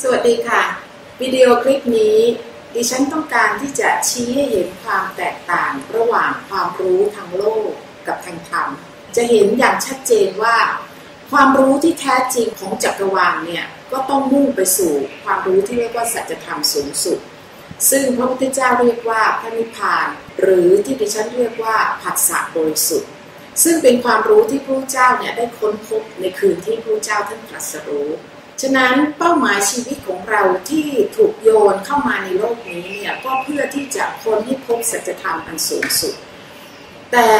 สวัสดีค่ะ วิดีโอคลิปนี้ ดิฉันต้องการที่จะชี้ให้เห็นความแตกต่างระหว่างความรู้ทางโลกกับทางธรรม จะเห็นอย่างชัดเจนว่า ความรู้ที่แท้จริงของจักรวาลเนี่ยก็ต้องมุ่งไปสู่ความรู้ที่เรียกว่าสัจธรรมสูงสุด ซึ่งพระพุทธเจ้าเรียกว่าพระนิพพาน หรือที่ดิฉันเรียกว่าผัสสะบริสุทธิ์ ซึ่งเป็นความรู้ที่พระเจ้าเนี่ยได้ค้นพบในคืนที่พระเจ้าท่านตรัสรู้ฉะนั้นเป้าหมายชีวิตของเราที่ถูกโยนเข้ามาในโลกนี้เนี่ยก็เพื่อที่จะค้นให้พบสัจธรรมอันสูงสุด แต่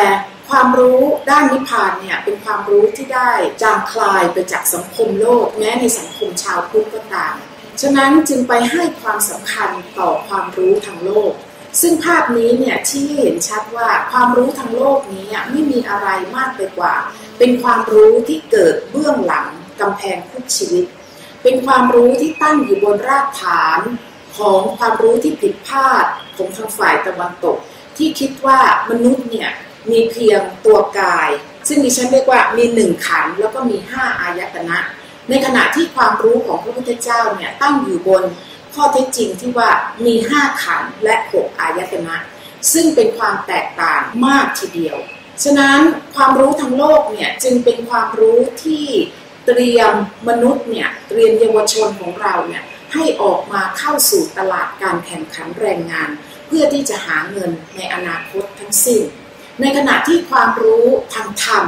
ความรู้ด้านนิพพานเนี่ยเป็นความรู้ที่ได้จางคลายไปจากสังคมโลกแม้ในสังคมชาวพุทธก็ตาม ฉะนั้นจึงไปให้ความสำคัญต่อความรู้ทางโลก ซึ่งภาพนี้เนี่ยที่เห็นชัดว่าความรู้ทางโลกนี้ไม่มีอะไรมากไปกว่า เป็นความรู้ที่เกิดเบื้องหลังกำแพงคุกชีวิต เป็นความรู้ที่ตั้งอยู่บนรากฐานของความรู้ที่ผิดพลาดของทางฝ่ายตะวันตก ที่คิดว่ามนุษย์เนี่ยมีเพียงตัวกาย ซึ่งดิฉันเรียกว่ามีหนึ่งขันแล้วก็มีห้าอายตนะ ในขณะที่ความรู้ของพระพุทธเจ้าเนี่ยตั้งอยู่บน ข้อเท็จจริงที่ว่ามีห้าขันและหกอายตนะ ซึ่งเป็นความแตกต่างมากทีเดียว ฉะนั้นความรู้ทางโลกเนี่ยจึงเป็นความรู้ที่เตรียมมนุษย์เนี่ยเตรียมเยาวชนของเราเนี่ยให้ออกมาเข้าสู่ตลาดการแข่งขันแรงงาน เพื่อที่จะหาเงินในอนาคตทั้งสิ้น ในขณะที่ความรู้ทางธรรม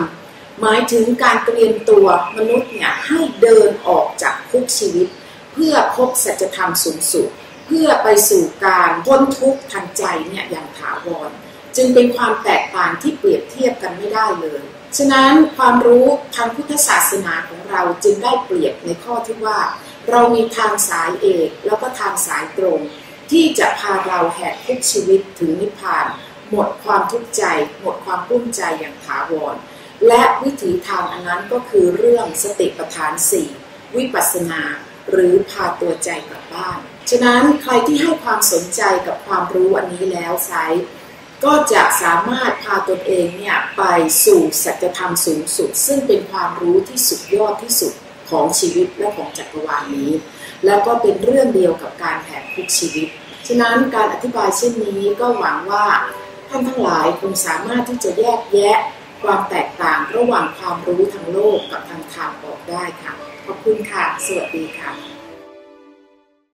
หมายถึงการเตรียมตัวมนุษย์เนี่ยให้เดินออกจากคุกชีวิต เพื่อพบสัจธรรมสูงสุด เพื่อไปสู่การพ้นทุกข์ทางใจเนี่ยอย่างถาวร จึงเป็นความแตกต่างที่เปรียบเทียบกันไม่ได้เลย ฉะนั้นความรู้ทางพุทธศาสนาของเราจึงได้เปรียบในข้อที่ว่า เรามีทางสายเอกแล้วก็ทางสายตรง ที่จะพาเราแหกทุกชีวิตถึงนิพพาน หมดความทุกข์ใจ หมดความรุ่มใจอย่างถาวรและวิถีทางอันนั้นก็คือเรื่องสติปัฏฐานสี่วิปัสสนา หรือพาตัวใจกลับบ้าน ฉะนั้นใครที่ให้ความสนใจกับความรู้อันนี้แล้วไซก็จะสามารถพาตนเองเนี่ยไปสู่สัจธรรมสูงสุด ซึ่งเป็นความรู้ที่สุดยอดที่สุดของชีวิตและของจักรวาลนี้ แล้วก็เป็นเรื่องเดียวกับการแหกคุกชีวิต ฉะนั้นการอธิบายเช่นนี้ก็หวังว่าท่านทั้งหลายคงสามารถที่จะแยกแยะ ความแตกต่างระหว่างความรู้ทางโลกกับทางธรรมออกได้ค่ะ ขอบคุณค่ะ สวัสดีค่ะ